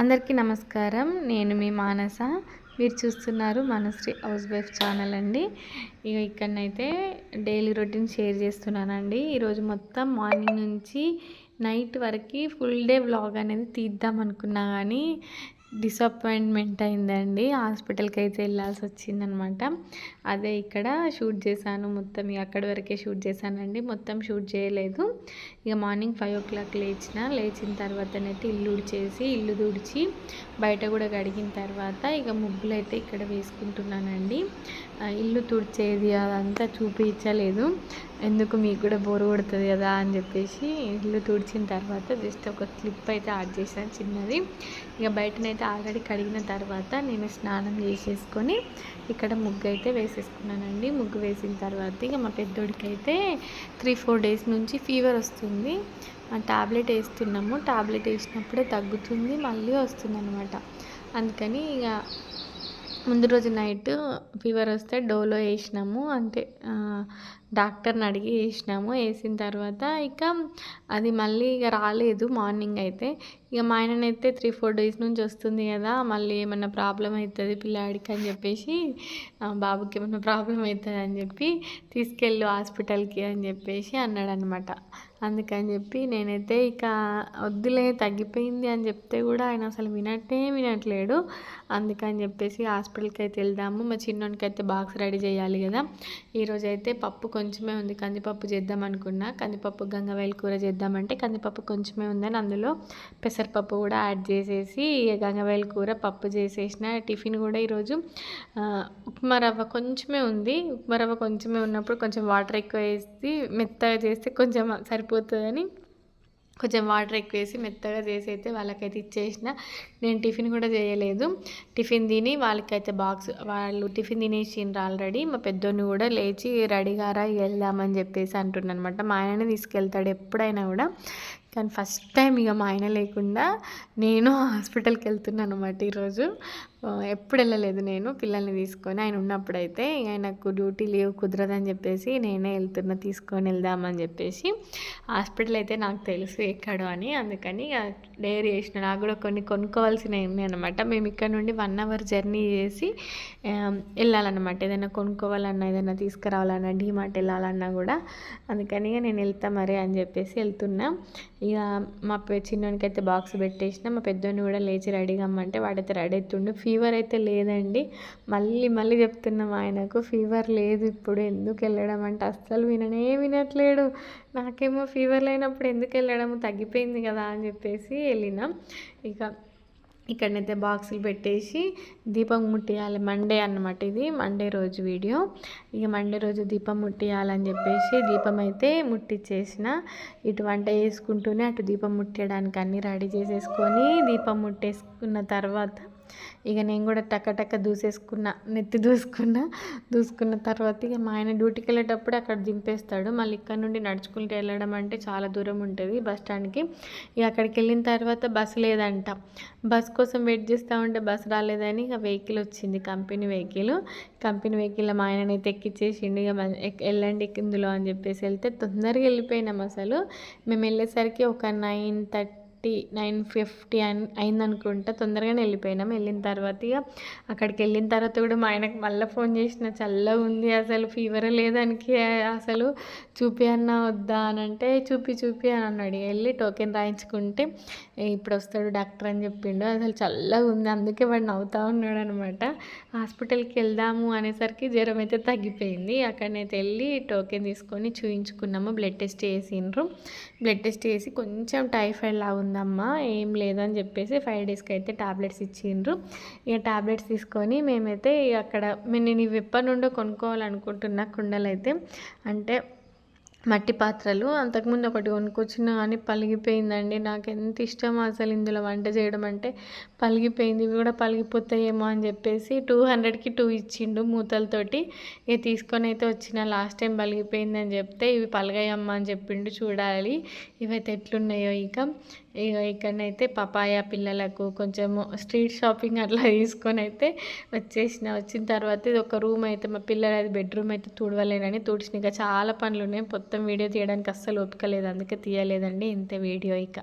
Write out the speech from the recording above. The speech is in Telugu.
అందరికీ నమస్కారం. నేను మీ మానస. మీరు చూస్తున్నారు మనశ్రీ హౌస్ వైఫ్ ఛానల్ అండి. ఇక ఇక్కడనైతే డైలీ రొటీన్ షేర్ చేస్తున్నానండి. ఈరోజు మొత్తం మార్నింగ్ నుంచి నైట్ వరకు ఫుల్ డే వ్లాగ్ అనేది తీద్దాం అనుకున్నా కానీ డిసప్పాయింట్మెంట్ అయిందండి. హాస్పిటల్కి అయితే వెళ్ళాల్సి వచ్చిందనమాట అదే ఇక్కడ షూట్ చేశాను మొత్తం ఇక అక్కడి వరకే షూట్ చేశానండి. మొత్తం షూట్ చేయలేదు. ఇక మార్నింగ్ ఫైవ్ ఓ క్లాక్ లేచిన లేచిన తర్వాతనైతే ఇల్లు ఉడిచేసి ఇల్లు తుడిచి బయట కూడా కడిగిన తర్వాత ఇక ముగ్గులు అయితే ఇక్కడ వేసుకుంటున్నానండి. ఇల్లు తుడిచేది అదంతా చూపించలేదు ఎందుకు మీకు కూడా బోరు కొడుతుంది కదా అని చెప్పేసి ఇల్లు తుడిచిన తర్వాత జస్ట్ ఒక క్లిప్ అయితే యాడ్ చేశాను చిన్నది. ఇక బయటనైతే ఆల్రెడీ కడిగిన తర్వాత నేను స్నానం చేసేసుకొని ఇక్కడ ముగ్గు అయితే వేసేసుకున్నానండి. ముగ్గు వేసిన తర్వాత ఇక మా పెద్దోడికి అయితే త్రీ ఫోర్ డేస్ నుంచి ఫీవర్ వస్తుంది. ఆ టాబ్లెట్ వేస్తున్నాము. టాబ్లెట్ వేసినప్పుడే తగ్గుతుంది మళ్ళీ వస్తుంది అనమాట అందుకని ఇక ముందు రోజు నైట్ ఫీవర్ వస్తే డోలో వేసినాము అంటే డాక్టర్ని అడిగి వేసినాము. వేసిన తర్వాత ఇక అది మళ్ళీ ఇక రాలేదు మార్నింగ్ అయితే. ఇక మా ఆయననైతే త్రీ ఫోర్ డేస్ నుంచి వస్తుంది కదా మళ్ళీ ఏమన్నా ప్రాబ్లం అవుతుంది పిల్లాడికి అని చెప్పేసి బాబుకి ఏమైనా ప్రాబ్లం అవుతుంది అని చెప్పి తీసుకెళ్ళు హాస్పిటల్కి అని చెప్పేసి అన్నాడు అనమాట అందుకని చెప్పి నేనైతే ఇక వద్దులే తగ్గిపోయింది అని చెప్తే కూడా ఆయన అసలు వినట్టే వినట్లేడు. అందుకని చెప్పేసి హాస్పిటల్కి అయితే వెళ్దాము. మా చిన్నోనికి అయితే బాక్స్ రెడీ చేయాలి కదా. ఈరోజు అయితే పప్పు కొంచెమే ఉంది. కందిపప్పు చేద్దాం అనుకున్నా. కందిపప్పు గంగవాయిల కూర చేద్దామంటే కందిపప్పు కొంచెమే ఉందని అందులో పెసరపప్పు కూడా యాడ్ చేసేసి గంగవేల కూర పప్పు చేసేసిన టిఫిన్ కూడా ఈరోజు ఉప్మా రవ్వ కొంచెమే ఉంది. ఉప్మా రవ్వ కొంచెమే ఉన్నప్పుడు కొంచెం వాటర్ ఎక్కువ వేసి మెత్తగా చేస్తే కొంచెం అయిపోతుందని కొంచెం వాటర్ ఎక్కువ వేసి మెత్తగా చేసి అయితే వాళ్ళకైతే ఇచ్చేసిన. నేను టిఫిన్ కూడా చేయలేదు. టిఫిన్ తిని వాళ్ళకైతే బాక్స్ వాళ్ళు టిఫిన్ తినేసిండ్రు ఆల్రెడీ. మా పెద్దోని కూడా లేచి రెడీగారా వెళ్దామని చెప్పేసి అంటున్నానమాట మా ఆయననే తీసుకెళ్తాడు ఎప్పుడైనా కూడా. కానీ ఫస్ట్ టైం ఇక మా ఆయన లేకుండా నేను హాస్పిటల్కి వెళ్తున్నాను అనమాట ఈరోజు. ఎప్పుడు వెళ్ళలేదు నేను పిల్లల్ని తీసుకొని. ఆయన ఉన్నప్పుడైతే ఆయనకు డ్యూటీ లీవ్ కుదరదని చెప్పేసి నేనే వెళ్తున్నా తీసుకొని వెళ్దామని చెప్పేసి. హాస్పిటల్ అయితే నాకు తెలుసు ఎక్కడో అని. అందుకని డైరీ చేసిన. నాకు కూడా కొన్ని కొనుక్కోవాల్సినవి అనమాట మేము ఇక్కడ నుండి వన్ అవర్ జర్నీ చేసి వెళ్ళాలన్నమాట. ఏదైనా కొనుక్కోవాలన్నా ఏదైనా తీసుకురావాలన్నా డీమార్ట్ వెళ్ళాలన్నా కూడా. అందుకని నేను వెళ్తా మరి అని చెప్పేసి వెళ్తున్నా. ఇక మా చిన్నోనికి అయితే బాక్స్ పెట్టేసిన మా పెద్దోని కూడా లేచి రెడీగా అమ్మంటే వాడైతే రెడీ అవుతుండు. ఫీవర్ అయితే లేదండి. మళ్ళీ మళ్ళీ చెప్తున్నాం ఆయనకు ఫీవర్ లేదు ఇప్పుడు ఎందుకు వెళ్ళడం? అంటే అస్సలు విననే వినట్లేడు. నాకేమో ఫీవర్ లేనప్పుడు ఎందుకు వెళ్ళడం తగ్గిపోయింది కదా అని చెప్పేసి వెళ్ళినాం. ఇక ఇక్కడనైతే బాక్సులు పెట్టేసి దీపం ముట్టియాలి. మండే అన్నమాట ఇది. మండే రోజు వీడియో. ఇక మండే రోజు దీపం ముట్టియాలని చెప్పేసి దీపం అయితే ముట్టించేసిన ఇటు వంట వేసుకుంటూనే అటు దీపం ముట్టడానికి అన్నీ రెడీ చేసేసుకొని దీపం ముట్టేసుకున్న తర్వాత ఇక నేను కూడా టక్క టక్క దూసేసుకున్నా నెత్తి దూసుకున్నా. దూసుకున్న తర్వాత ఇక మా ఆయన డ్యూటీకి వెళ్ళేటప్పుడు అక్కడ దింపేస్తాడు. మళ్ళీ ఇక్కడ నుండి నడుచుకుంటూ వెళ్ళడం అంటే చాలా దూరం ఉంటుంది బస్ స్టాండ్కి. ఇక అక్కడికి వెళ్ళిన తర్వాత బస్సు లేదంట. బస్ కోసం వెయిట్ చేస్తూ ఉంటే బస్సు రాలేదని ఇక వెహికల్ వచ్చింది కంపెనీ వెహికల్. కంపెనీ వెహికల్ మా ఆయననైతే ఎక్కిచ్చేసిండు. ఇక వెళ్ళండి ఇందులో అని చెప్పేసి వెళ్తే తొందరగా వెళ్ళిపోయినాం అసలు. మేము వెళ్ళేసరికి ఒక nine thirty thirty nine fifty అయిందనుకుంటా. తొందరగానే వెళ్ళిపోయినాం. వెళ్ళిన తర్వాత ఇక అక్కడికి వెళ్ళిన తర్వాత కూడా మా ఆయనకు మళ్ళీ ఫోన్ చేసిన చల్లగా ఉంది అసలు ఫీవర్ లేదానికి అసలు. చూపి అన్న వద్దా అని అంటే చూపి చూపి అని అన్నాడు. వెళ్ళి టోకెన్ రాయించుకుంటే ఇప్పుడు వస్తాడు డాక్టర్ అని చెప్పిండు. అసలు చల్లగా ఉంది. అందుకే వాడు నవ్వుతూ ఉన్నాడు అనమాట హాస్పిటల్కి వెళ్దాము అనేసరికి జ్వరం అయితే తగ్గిపోయింది. అక్కడనైతే వెళ్ళి టోకెన్ తీసుకొని చూయించుకున్నాము. బ్లడ్ టెస్ట్ చేసిండ్రు. బ్లడ్ టెస్ట్ చేసి కొంచెం టైఫాయిడ్ లాగా ఉంది ఉందమ్మా ఏం లేదని చెప్పేసి ఫైవ్ డేస్కి అయితే టాబ్లెట్స్ ఇచ్చిండ్రు. ఇక టాబ్లెట్స్ తీసుకొని మేమైతే అక్కడ నేను ఇవి ఎప్పటి నుండో కొనుక్కోవాలనుకుంటున్నా కుండలు అయితే అంటే మట్టి పాత్రలు. అంతకుముందు ఒకటి కొనుక్కొచ్చిన కానీ పలిగిపోయిందండి. నాకు ఎంత ఇష్టం అసలు ఇందులో వంట చేయడం అంటే పలిగిపోయింది. ఇవి కూడా పలిగిపోతాయేమో అని చెప్పేసి టూ హండ్రెడ్కి టూ ఇచ్చిండు మూతలతోటి. ఇక తీసుకొని అయితే వచ్చిన లాస్ట్ టైం పలిగిపోయిందని చెప్తే ఇవి పలగాయమ్మా అని చెప్పిండు చూడాలి. ఇవైతే ఎట్లున్నాయో ఇక. ఇక ఇక్కడనైతే పపాయ పిల్లలకు కొంచెం స్ట్రీట్ షాపింగ్ అట్లా తీసుకొని అయితే వచ్చేసిన. వచ్చిన తర్వాత ఇది ఒక రూమ్ అయితే మా పిల్లలు అది బెడ్రూమ్ అయితే తుడవలేనని తుడిచిన. ఇంకా చాలా పనులు ఉన్నాయి. మొత్తం మొత్తం వీడియో తీయడానికి అస్సలు ఓపిక లేదు అందుకే తీయలేదండి ఇంత వీడియో ఇక.